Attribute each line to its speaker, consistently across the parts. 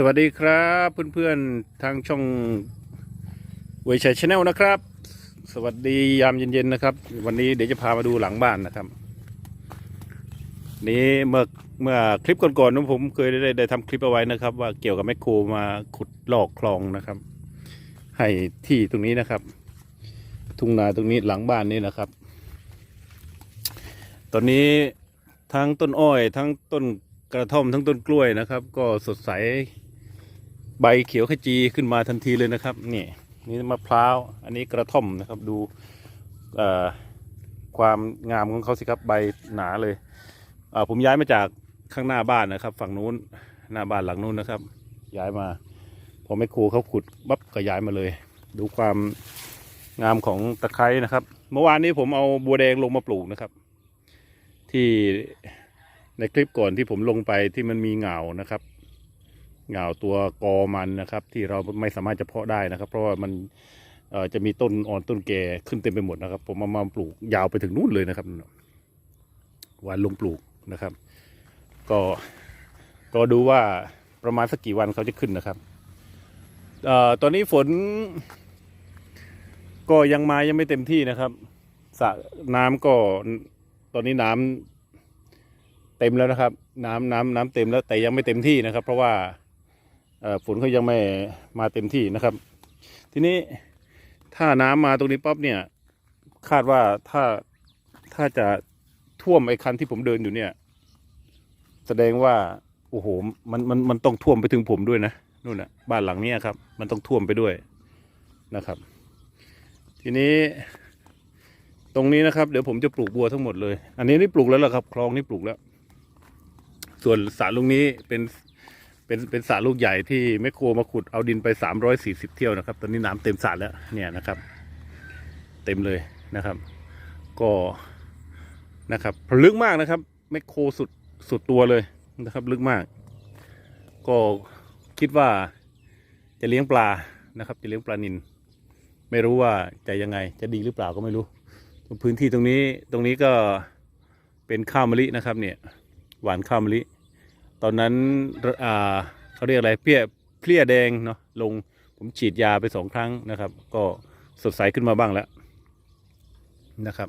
Speaker 1: สวัสดีครับเพื่อนๆทางช่องเวชัยชาแนลนะครับ สวัสดียามเย็นๆนะครับ วันนี้เดี๋ยวจะพามาดูหลังบ้านนะครับ นี้เมื่อเมื่อคลิปก่อนๆนั้นผมเคยได้ได้ได้ทำคลิปเอาไว้นะครับ ว่าเกี่ยวกับแมคโครมาขุดลอกคลองนะครับ ให้ที่ตรงนี้นะครับ ทุ่งนาตรงนี้หลังบ้านนี้นะครับ ตอนนี้ทั้งต้นอ้อย ทั้งต้นกระท่อมทั้งต้นกล้วยนะครับ ก็สดใส ใบเขียวขจีขึ้นมาทันทีเลยนะครับนี่นี่มะพร้าวอันนี้กระท่อมนะครับดูความงามของเขาสิครับใบหนาเลยเผมย้ายมาจากข้างหน้าบ้านนะครับ ฝั่งนู้นหน้าบ้านหลังนู้นนะครับ ย้ายมาพอแม่ครูเขาขุดบับก็ย้ายมาเลย ดูความงามของตะไคร้นะครับ เมื่อวานนี้ผมเอาบัวแดงลงมาปลูกนะครับ ที่ในคลิปก่อนที่ผมลงไปที่มันมีเหงานะครับ เหงาตัวกอมันนะครับ ที่เราไม่สามารถจะเพาะได้นะครับ เพราะว่ามันจะมีต้นอ่อนต้นแก่ขึ้นเต็มไปหมดนะครับ ผมเอามาปลูกยาวไปถึงนู่นเลยนะครับวานลงปลูกนะครับ ก็ก็ดูว่าประมาณสักกี่วันเขาจะขึ้นนะครับออตอนนี้ฝน ก็ยังมายังไม่เต็มที่นะครับสระน้ำก็ตอนนี้น้ำเต็มแล้วนะครับ น้ำน้ำน้ำเต็มแล้วแต่ยังไม่เต็มที่นะครับ เพราะว่า ฝนเขายังไม่มาเต็มที่นะครับ ทีนี้ถ้าน้ำมาตรงนี้ปั๊บเนี่ย คาดว่าถ้าถ้าจะท่วมไอ้คันที่ผมเดินอยู่เนี่ย แสดงว่าโอ้โหมันมันมันต้องท่วมไปถึงผมด้วยนะนู่นนะบ้านหลังเนี้ยครับ มันต้องท่วมไปด้วยนะครับ ทีนี้ ตรงนี้นะครับ เดี๋ยวผมจะปลูกบัวทั้งหมดเลย อันนี้นี่ปลูกแล้วล่ะครับ คลองนี่ปลูกแล้ว ส่วนสระลูกนี้เป็น เป็นเป็นสระลูกใหญ่ที่แมคโครมาขุดเอาดินไปสามร้อยสี่สิบเที่ยวนะครับ ตอนนี้น้ำเต็มสระแล้วเนี่ยนะครับ เต็มเลยนะครับ ก็นะครับลึกมากนะครับแมคโครสุดสุดตัวเลยนะครับ ลึกมาก ก็คิดว่าจะเลี้ยงปลานะครับ จะเลี้ยงปลานิลไม่รู้ว่าจะยังไงจะดีหรือเปล่าก็ไม่รู้ พื้นที่ตรงนี้ตรงนี้ก็เป็นข้าวมะลินะครับ เนี่ย หวานข้าวมะลิ ตอนนั้นอ่าเขาเรียกอะไรเพี้ยเพลี้ยแดงเนาะลงผมฉีดยาไปสองครั้งนะครับ ก็สดใสขึ้นมาบ้างแล้วนะครับ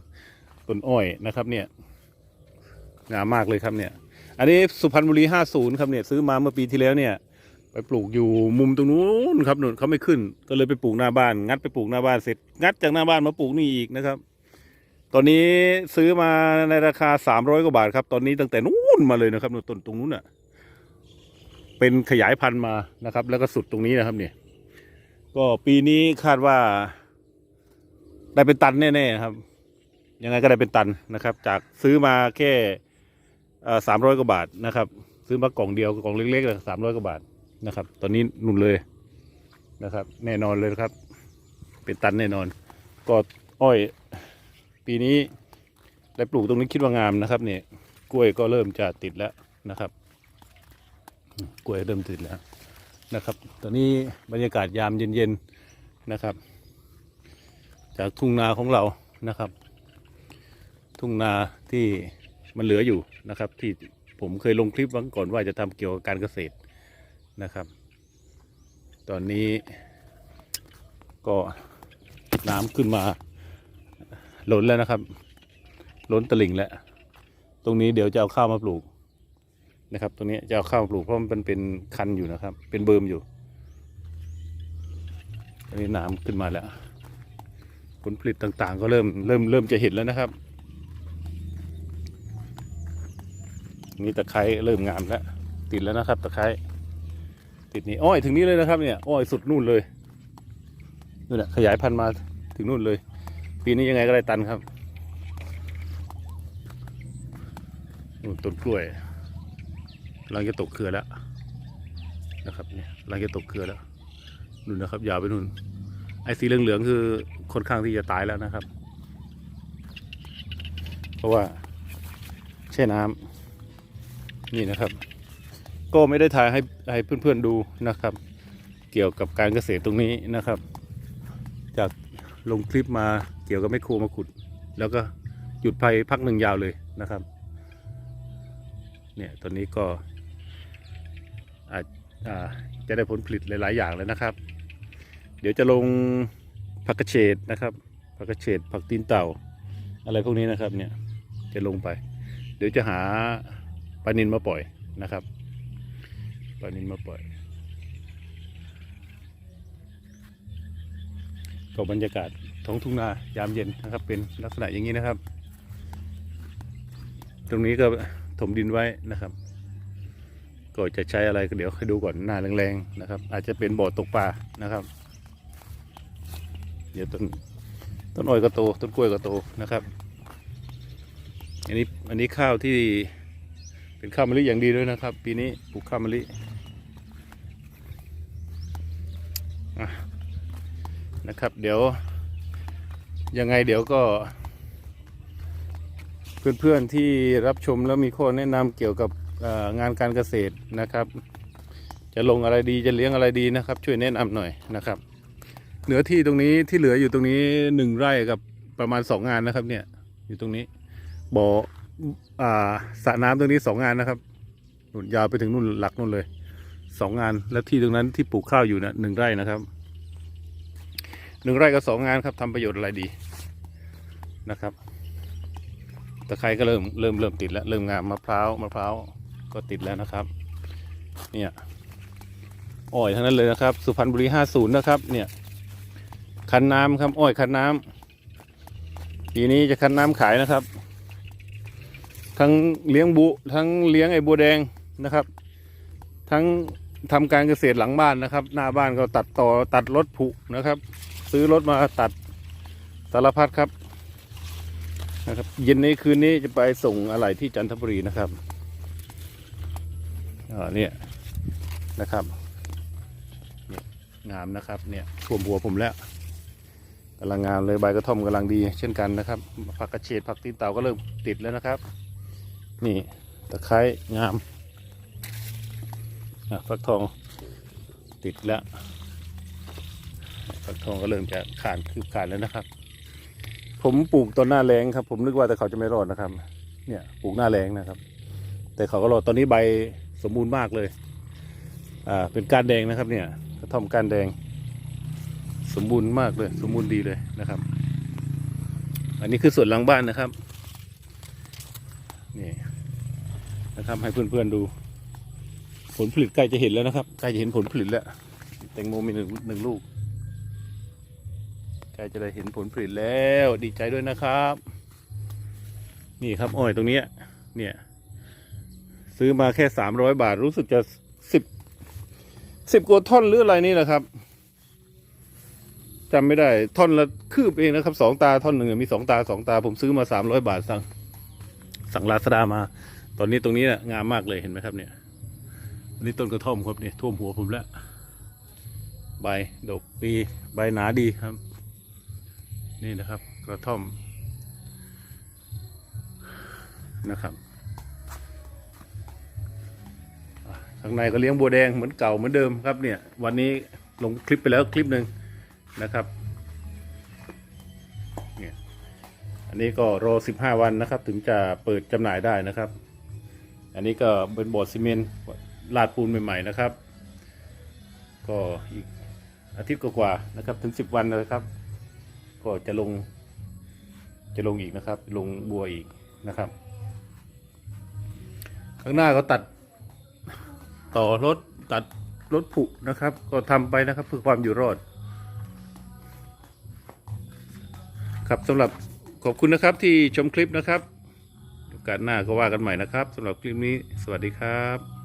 Speaker 1: ต้นอ้อยนะครับเนี่ยงามมากเลยครับเนี่ย อันนี้สุพรรณบุรีห้าศูนย์ครับเนี่ยซื้อมาเมื่อปีที่แล้วเนี่ย ไปปลูกอยู่มุมตรงนู้นครับหนุนเขาไม่ขึ้น ก็เลยไปปลูกหน้าบ้าน งัดไปปลูกหน้าบ้านเสร็จ งัดจากหน้าบ้านมาปลูกนี่อีกนะครับ ตอนนี้ซื้อมาในราคาสามร้อยกว่าบาทครับ ตอนนี้ตั้งแต่นู้นมาเลยนะครับนู่นต้นตรงนู้นอะ เป็นขยายพันธุ์มานะครับ แล้วก็สุดตรงนี้นะครับเนี่ยก็ปีนี้คาดว่า ได้เป็นตันแน่ๆครับ ยังไงก็ได้เป็นตันนะครับ จากซื้อมาแค่สามร้อยกว่าบาทนะครับ ซื้อมากล่องเดียวกล่องเล็กๆเลยสามร้อยกว่าบาทนะครับ ตอนนี้หนุนเลยนะครับ แน่นอนเลยครับ เป็นตันแน่นอน ก็อ้อย ปีนี้ได้ปลูกตรงนี้คิดว่างามนะครับเนี่ยกล้วยก็เริ่มจะติดแล้วนะครับ กล้วยเริ่มติดแล้วนะครับ ตอนนี้บรรยากาศยามเย็นๆนะครับ จากทุ่งนาของเรานะครับ ทุ่งนาที่มันเหลืออยู่นะครับ ที่ผมเคยลงคลิปวันก่อนว่าจะทำเกี่ยวกับการเกษตรนะครับ ตอนนี้ก็น้ำขึ้นมาล้นแล้วนะครับ ล้นตลิ่งแล้ว ตรงนี้เดี๋ยวจะเอาข้าวมาปลูก นะครับตรงนี้จะเอาข้าวปลูกเพราะมันเป็นคันอยู่นะครับ เป็นเบิร์มอยู่ตอนนี้น้ำขึ้นมาแล้ว ผลผลิตต่างๆ ก็เริ่มเริ่มเริ่มจะเห็นแล้วนะครับนี่ตะไคร้เริ่มงามแล้ว ติดแล้วนะครับ ตะไคร้ติดนี่อ้อยถึงนี้เลยนะครับเนี่ยอ้อยสุดนู่นเลยนู่นแหละขยายพันธุ์มาถึงนู่นเลย ปีนี้ยังไงก็ได้ตันครับต้นกล้วย กำลังจะตกเครือแล้วนะครับเนี่ยกำลังจะตกเครือแล้วนู่นนะครับยาวไปนู่นไอ้สีเหลืองๆคือค่อนข้างที่จะตายแล้วนะครับ เพราะว่าแช่น้ำนี่นะครับ ก็ไม่ได้ถ่ายให้ให้เพื่อนๆดูนะครับ เกี่ยวกับการเกษตรตรงนี้นะครับ จากลงคลิปมาเกี่ยวกับแมคโครมาขุด แล้วก็หยุดไปพักหนึ่งยาวเลยนะครับ เนี่ยตอนนี้ก็ อาจจะได้ผลผลิตหลาย ๆ อย่างเลยนะครับ เดี๋ยวจะลงผักกระเฉดนะครับผักกระเฉดผักตีนเต่า อะไรพวกนี้นะครับเนี่ยจะลงไป เดี๋ยวจะหาปลานินมาปล่อยนะครับปลานินมาปล่อยก็บรรยากาศท้องทุ่งนายามเย็นนะครับ เป็นลักษณะอย่างนี้นะครับ ตรงนี้ก็ถมดินไว้นะครับ ก็จะใช้อะไรก็เดี๋ยวให้ดูก่อนหน้าแรงๆนะครับ อาจจะเป็นบ่อตกปลานะครับ เดี๋ยวต้นต้นอ้อยก็โตต้นกล้วยก็โตนะครับ อันนี้อันนี้ข้าวที่เป็นข้าวมะลิอย่างดีด้วยนะครับ ปีนี้ปลูกข้าวมะลิอะนะครับ เดี๋ยวยังไงเดี๋ยวก็ เพื่อนๆที่รับชมแล้วมีข้อแนะนำเกี่ยวกับ งานการเกษตรนะครับ จะลงอะไรดีจะเลี้ยงอะไรดีนะครับ ช่วยแนะนำหน่อยนะครับเนื้อที่ตรงนี้ที่เหลืออยู่ตรงนี้หนึ่งไร่กับประมาณสองงานนะครับ เนี่ย อยู่ตรงนี้บ่ออ่าสระน้ำตรงนี้สองงานนะครับนุ่นยาวไปถึงนู่นหลักนู่นเลยสองงานแล้วที่ตรงนั้นที่ปลูกข้าวอยู่นะหนึ่งไร่นะครับหนึ่งไร่กับสองงานครับทำประโยชน์อะไรดีนะครับตะไคร้ก็เริ่มเริ่มเริ่มติดแล้ว เริ่มงามมะพร้าวมะพร้าว ก็ติดแล้วนะครับ เนี่ยอ้อยทั้งนั้นเลยนะครับ สุพรรณบุรีห้าศูนย์นะครับ เนี่ย คันน้ำครับอ้อยคันน้ำปีนี้จะคันน้ำขายนะครับ ทั้งเลี้ยงบุ ทั้งเลี้ยงไอ้บัวแดงนะครับ ทั้งทำการเกษตรหลังบ้านนะครับ หน้าบ้านก็ตัดต่อตัดรถผุนะครับ ซื้อรถมาตัดสารพัดครับนะครับเย็นนี้คืนนี้จะไปส่งอะไรที่จันทบุรีนะครับ เนี่ยนะครับงามนะครับเนี่ยท่วมหัวผมแล้วกำลังงามเลยใบกระท่อมกำลังดี เช่นกันนะครับผักกระเฉดผักตีนเต่าก็เริ่มติดแล้วนะครับ นี่ตะไคร้งามฟักทองติดแล้วฟักทองก็เริ่มจะขาดคืบขาดแล้วนะครับ ผมปลูกตอนหน้าแรงครับ ผมนึกว่าแต่เขาจะไม่รอดนะครับ เนี่ยปลูกหน้าแรงนะครับ แต่เขาก็รอดตอนนี้ใบ สมบูรณ์มากเลย อ่า เป็นกานแดงนะครับ เนี่ยกระท่อมกานแดง สมบูรณ์มากเลย สมบูรณ์ดีเลยนะครับ อันนี้คือส่วนหลังบ้านนะครับ นี่นะครับให้เพื่อนๆดู ผลผลิตใกล้จะเห็นแล้วนะครับ ใกล้จะเห็นผลผลิตแล้ว แตงโมมีหนึ่งหนึ่งลูก ใกล้จะได้เห็นผลผลิตแล้ว ดีใจด้วยนะครับ นี่ครับอ้อยตรงนี้เนี่ย ซื้อมาแค่สามร้อยบาท รู้สึกจะสิบสิบกว่าท่อนหรืออะไรนี่แหละครับจำไม่ได้ ท่อนละคืบเองนะครับสองตาท่อนหนึ่งมีสองตาสองตา ผมซื้อมาสามร้อยบาทสั่งสั่งลาซดามา ตอนนี้ตรงนี้นะงามมากเลยเห็นไหมครับเนี่ยอันนี้ต้นกระท่อมครับเนี่ยท่วมหัวผมแล้ว ใบดกดีใบหนาดีครับ นี่นะครับ กระท่อมนะครับ ข้างในก็เลี้ยงบัวแดงเหมือนเก่าเหมือนเดิมครับเนี่ย วันนี้ลงคลิปไปแล้วคลิปหนึ่งนะครับเนี่ยอันนี้ก็รอสิบห้าวันนะครับ ถึงจะเปิดจำหน่ายได้นะครับ อันนี้ก็เป็นบอร์ดซีเมนต์ลาดปูนใหม่ ๆ นะครับ ก็อีกอาทิตย์กว่าๆนะครับถึงสิบวันนะครับ ก็จะลงจะลงอีกนะครับ ลงบัวอีกนะครับ ข้างหน้าก็ตัด ต่อรถตัดรถผุนะครับ ก็ทำไปนะครับเพื่อความอยู่รอด ครับสำหรับขอบคุณนะครับที่ชมคลิปนะครับโอกาสหน้าก็ว่ากันใหม่นะครับสำหรับคลิปนี้ สวัสดีครับ